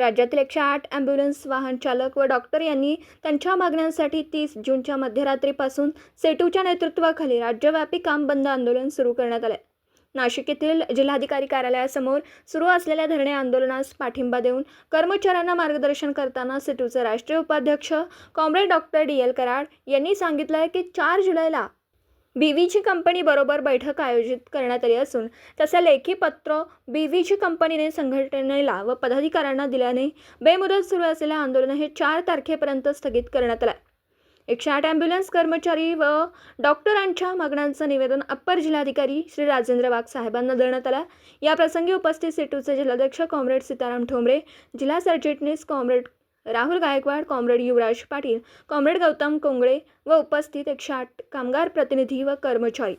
राज्यातील एकशे आठ ॲम्ब्युलन्स वाहन चालक व डॉक्टर यांनी त्यांच्या मागण्यांसाठी तीस जूनच्या मध्यरात्रीपासून सेटूच्या नेतृत्वाखाली राज्यव्यापी काम बंद आंदोलन सुरू करण्यात आले नाशिक येथील जिल्हाधिकारी कार्यालयासमोर सुरू असलेल्या धरणे आंदोलनास पाठिंबा देऊन कर्मचाऱ्यांना मार्गदर्शन करताना सेटूचे राष्ट्रीय उपाध्यक्ष comrade doctor D L Karad यांनी सांगितलं आहे की चार जुलैला बी व्हीची कंपनीबरोबर बैठक आयोजित करण्यात आली असून तसे लेखी पत्र बी व्हीची कंपनीने संघटनेला व पदाधिकाऱ्यांना दिल्याने बेमुदत सुरू असलेले आंदोलन हे चार तारखेपर्यंत स्थगित करण्यात आलं. एकशे आठ ॲम्ब्युलन्स कर्मचारी व डॉक्टरांच्या मागण्यांचं निवेदन अप्पर जिल्हाधिकारी श्री राजेंद्र वाघ साहेबांना देण्यात आलं. या प्रसंगी उपस्थित सेटूचे जिल्हाध्यक्ष कॉम्रेड सीताराम ठोंबरे जिल्हा सरचिटणीस comrade Rahul Gaikwad comrade Yuvraj Patil comrade Gautam Kongle व उपस्थित एकशे आठ कामगार प्रतिनिधी व कर्मचारी.